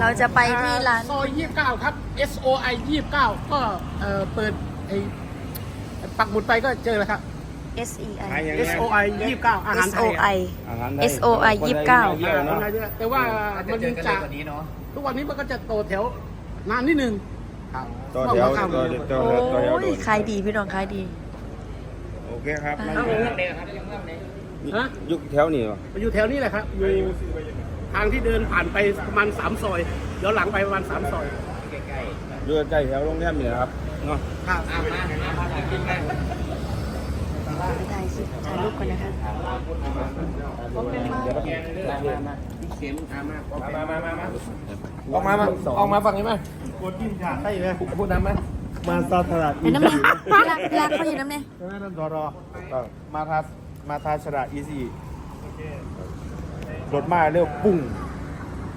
เราจะไปที่ร้านซอย29ครับ S O I 29ก็เอ่อเปิดไอ้ปักหมุดไปก็เจอแล้วครับ S E I S O I 29อาหาร S ไท O ย I อาหาร S O I คนไทยี่สิบเก้า เยอะเนอะอะไรเนี่ยแต่ว่ามันเจอกันจะเร็วกว่านี้เนาะ ทุกวันนี้มันก็จะโตแถวนานนิดนึงครับต่อแถวข้ามต่อเลยแถวโอ้ต่อแถวโดยดขายดีพี่น้องขายดี โอเคครับอ่านั่นเอาอยู่เรื่องเดียวฮะยุคแถวนี้วะอยู่แถวนี้แหละครับอยู่ ทางที่เดินผ่านไปประมาณสามซอยเดี๋ยวหลังไปประมาณสามซอยอยู่ใกล้แถวโรงแรมนี่นะครับเนาะครับถ่ายสิถ่ายรูปก่อนนะคะมามามามาออกมามาออกมาฝั่งนี้มากดยิ้มฉากให้เลยพูดน้ำมามาซาตลาดเห็นน้ำเนี่ยรักรักเขาอยู่น้ำเนี่ยใช่ไหมท่านตรอมาทามาทาชระอีซี่ รถมาเร็วปุ้ง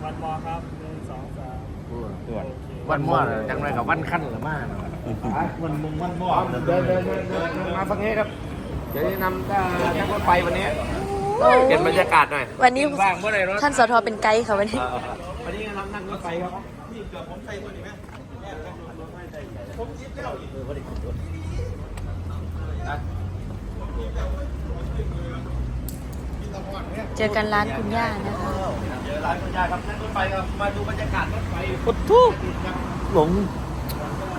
วันมอครับหนึ่งสองสามตรวจวันมั่วจังไรกับวันขั้นหรือมาวันมงวันมอเดินเดินเดินเดินมาฝั่งนี้ครับเดี๋ยวจะนำนั่งรถไฟวันนี้เปลี่ยนบรรยากาศหน่อยวันนี้ว่างเมื่อไหร่รถท่านสทเป็นไกด์ค่ะวันนี้วันนี้เรานั่งรถไฟครับเจ อกันร้านคุณย่านะคะเดี๋ยวร้านคุณยายครับนั่งรถไฟครับมาดูบรรยากาศรถไฟพุทธุหลง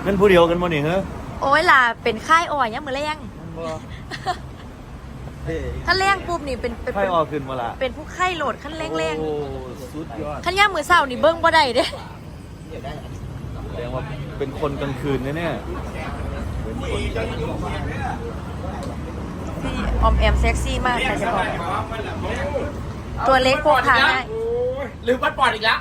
เป็นผู้เดียวกันมั้นี่เหรอโอ้ยล่ะเป็นค่ายอ่อยยังมือแรงถ้าแรงปุ๊บนี่เป็นเป็นไพ่ออกขึ้นมาละเป็นผู้ไข้โหลดขั้นแรงโอ้สุดยอดๆขั้นย่างมือเศร้านี่เบิ้งบ่ได้เด้แสดงว่าเป็นคนกลางคืนแน่ๆเป็นคนกลางคืนพี่ ออมแอมเซ็กซี่มากใครจะบอกตัวเล็กพกพาง่ายลืมบัตรปอดอีกแล้ว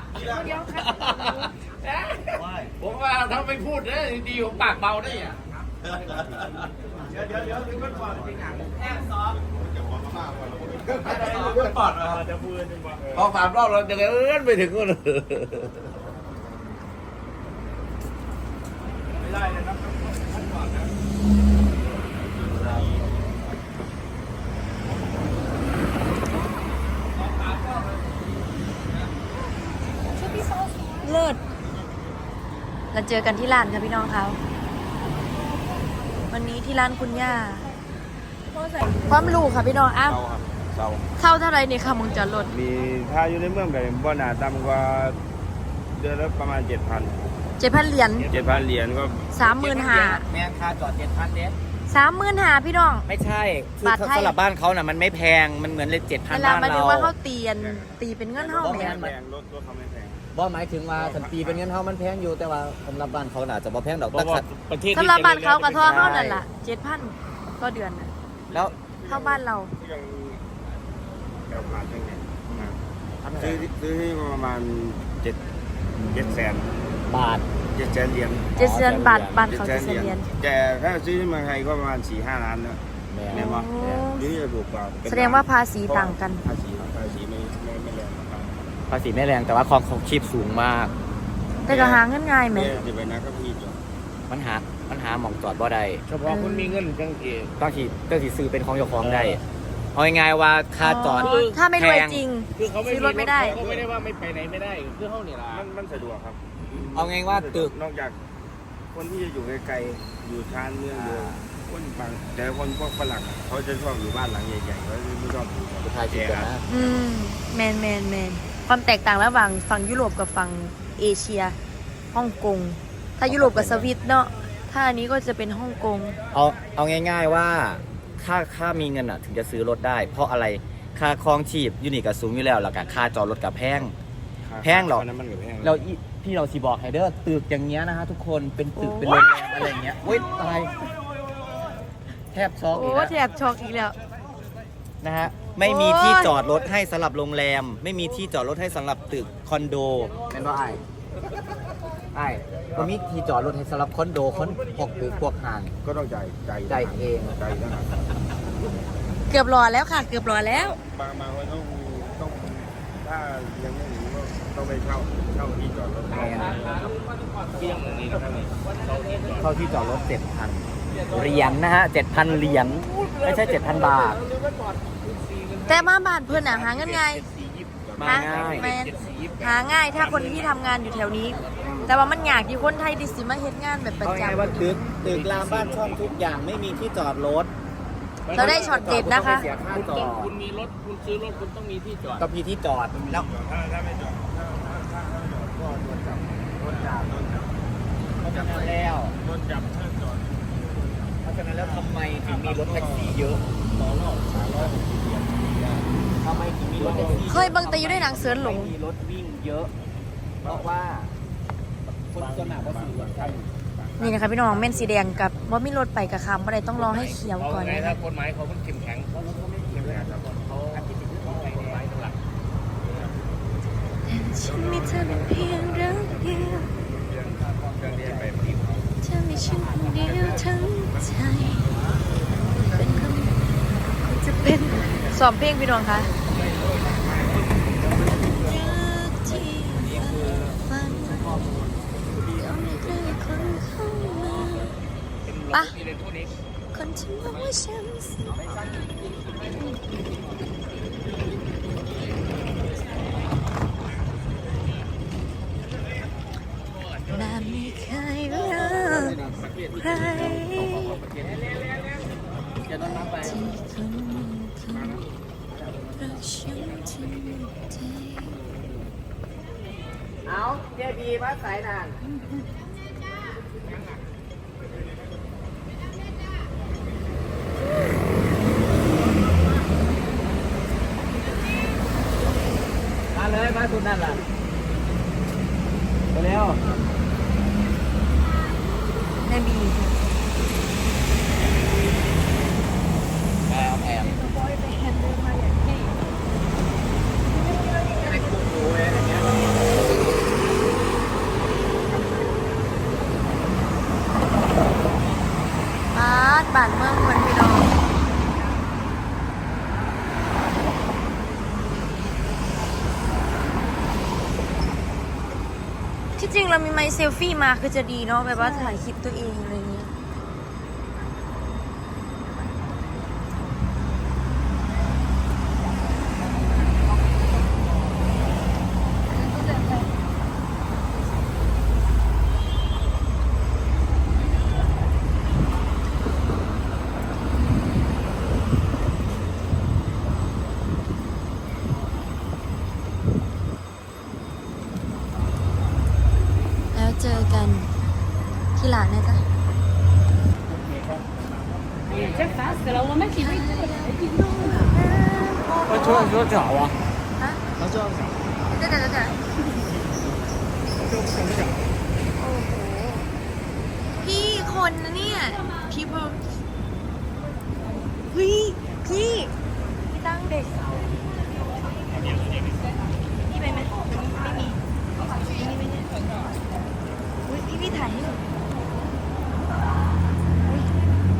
ผมว่าถ้าไม่พูดนะดีผมปากเบาได้อะเดี๋ยวเดี๋ยวเดี๋ยวลืมบัตรปอดจริงอะแค่ซ้อมลืมบัตรปอดพอสามรอบเราจะเอื้อนไปถึงคนเลยเลิศ เราเจอกันที่ร้านค่ะพี่น้องเขาวันนี้ที่ร้านคุณย่าความรู้ค่ะพี่น้องอ้าวเศร้าครับเศร้าเข้าเท่าไหรนี่ค่ะมึงจอดรถมีถ้าอยู่ในเมืองแบบบ่หนาต่ำกว่าเดือนละประมาณ7,000เจ็ดพันเหรียญ7,000เหรียญก็สามหมื่นห้าแม่ค่าจอดเจ็ดพันเด็ดสามหมื่นห้าพี่น้อง ไม่ใช่คือบาทไทยสำหรับบ้านเขาน่ะมันไม่แพงมันเหมือนเลยเจ็ดพันเวลาบ้านมาดูเราว่าเขาตีนตีเป็นเงินเท่าไหร่แพงรถรถเขาไม่แพง บ่หมายถึงว่าสันปีเป็นเงินเฮามันแพงอยู่แต่ว่าสำหรับบ้านเขาน่าจะบ่แพงดอกเพแต่ราะว่าขัดประเทศสำหรับบ้านเขากับท่อเขานั่นแหละเจ็ดพันก็เดือนน่ะแล้วเท่าบ้านเรายังแถวผ่านยังไงมาซื้อซื้อที่ประมาณ7 7แสนบาท7แสนเหรียญเจ็ดเดือนบาทบ้าน7เขาแสเจ็นดเหรียญเดือนแต่ถ้าซื้อที่เมืองไทยก็ประมาณ4 5ล้านนะ แม่แม่นบ่ โอ้นี่จะถูกกว่าเป็นแสดงว่าภาษีต่างกัน ภาษี ภาษีไม่แรงแต่ว่าของของชีพสูงมาก แต่ก็หาเงินง่ายไหมเนี่ยจะไปนักก็พี่จ้ะมันหามันหาหม่องจอดบ่ได้เฉพาะคนมีเงินจังเกต้องสิต้องสิซื้อเป็นของเจ้าของได้เอาง่ายๆว่าค่าจอดถ้าไม่รวยแพงจริง คือเขาไม่ซื้อรถไม่ได้ เขาไม่ได้ว่าไม่ไปไหนไม่ได้คือเขาเนี่ยละมันมันสะดวกครับเอาง่ายว่าตึก นอกจาก คนที่จะอยู่ไกลๆอยู่ชานเมืองอยู่คนบางแต่คนพวกฝรั่งอะเขาจะชอบอยู่บ้านหลังใหญ่ๆเขาไม่ชอบอยู่สุดท้ายคิดกันนะ อืมแมนแมนแมน ความแตกต่างระหว่างฝั่งยุโรปกับฝั่งเอเชียฮ่องกง ถ้ายุโรปกับสวิตเนาะถ้าอันนี้ก็จะเป็นฮ่องกง เอาเอาง่ายๆว่าค่าค่ามีเงินอะถึงจะซื้อรถได้ เพราะอะไรค่าครองชีพอยูนิกับสูงอยู่แล้วแล้วก็ค่าจอดรถกับแพง แพงหรอ น้ำมันกับแพงเราอีพี่เราสีบอกไฮเดอร์ตึกอย่างเงี้ยนะฮะทุกคนเป็นตึกเป็นโรงแรมอะไรอย่างเงี้ยเว้ยตายแทบช็อกอีโอ้กแล้วแถบช็อกอีกแล้วนะฮะ ไม่มีที่โอ้ยจอดรถให้สำหรับโรงแรม ไม่มีที่จอดรถให้สำหรับตึกคอนโดเป็นว่าไอ้ไอ้ก็มีที่จอดรถให้สำหรับคอนโดคอนพวกตึกพวกห้าง ก็ต้องจ่ายจ่ายจ่ายเองจ่ายนะครับเกือบรอแล้วค่ะ เกือบรอแล้ว บางบางคนต้องต้องถ้ายังไม่ถึงก็ต้องไปเช่าเช่าที่จอดรถเข้าที่จอดรถเจ็ดพันเหรียญนะฮะเจ็ดพันเหรียญไม่ใช่เจ็ดพันบาท แต่มาบ้านเพื่อนอะหาเงินง่ายสี่ยี่สิบมาง่ายแม่นหาง่ายถ้าคนที่ทำงานอยู่แถวนี้ แต่ว่ามันยากที่คนไทยดิสิมาเฮ็ดงานแบบประเอาง่ายจำว่าตึกตึกรามบ้านช่องทุกอย่างไม่มีที่จอดรถเราได้ช็อตเด็ดนะคะเสียค่าคุณจต้อองดคุณมีรถ คุณซื้อรถ คุณต้องมีที่จอด ก็มีที่จอดแล้วถ้าถ้าไม่จอดถ้าถ้าถ้าถ้าไม่จอดก็โดนจับโดนจับโดนจับเพราะฉะนั้นแล้วโดนจับถ้าจอดเพราะฉะนั้นแล้วทำไมถึงมีรถแท็กซี่เยอะ ทำไมถึงมีรถแท็กซี่เคยเบิ่งแต่อยู่ในหนังเสือหลงมีรถวิ่งเยอะ เพราะว่าคนส่วนมากก็สื่อใช่นี่นะคะพี่น้องเม่นสีแดงกับว่ามีรถไปกับคำว่าใดต้องรอให้เขียวก่อนไงนะถ้าคะกฎหมายเขาเพิ่งเข้มแข็งเขาเขากฎหมายเป็นหลักฉันมีเธอเป็นเพียงเรื่องเดียวเธอมีฉันคนเดียวทั้งใจ เป็นคนคนจะเป็น สอบเพลงพี่น้องคะปะอิเล็กทรอนิกส์คนที่มองว่าฉันสวยแบบไม่เคยรักใครจะต้องนับไปที่คนหนึ่งคนรักฉันทั้งใจ เอาเดียบีมาสายนานมาเลยมาสุดนั่นล่ะไปเร็ว แม่บี แอมแอมในกลุ่มโอ้ยอะไรเงี้ย บ้านบ้านเมืองคนพี่น้องที่ จริงเรามีไมค์เซลฟี่มาคือจะดีเนาะแบบว่าถ่ายคลิปตัวเองอะไรเงี้ย นที่ร้านนะจ๊ะก็ช่วยช่วยเจ๋อวะฮะเขาชอบเดี๋ยวเดี๋ยวเดี๋ยวโอ้โห พี่คนนะเนี่ย พี่พอเฮ้ยพี่พี่ตั้งเด็กพี่ไปไหมไม่มีไม่มีไม่ได้ อุ้ยพี่พี่ถ่ายให้หนูอุ้ย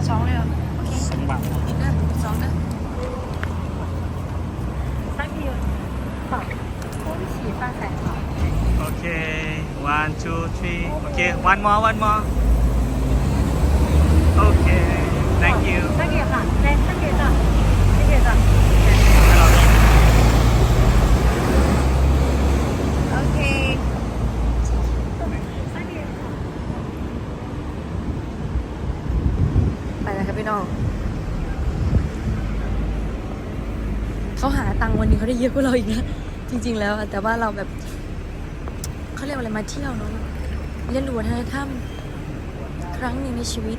สองเลยเหรอ โอเคสองบาทอีกนะสองนะ Okay, one, two, three. Okay, one more, one more. เขาหาตังค์วันนี้เขาได้เยอะกว่าเราอีกนะจริง ๆ แล้วแต่ว่าเราแบบเขาเรียกว่าอะไรมาเที่ยวเนาะเรียนรู้วัฒนธรรมครั้งหนึ่งในชีวิต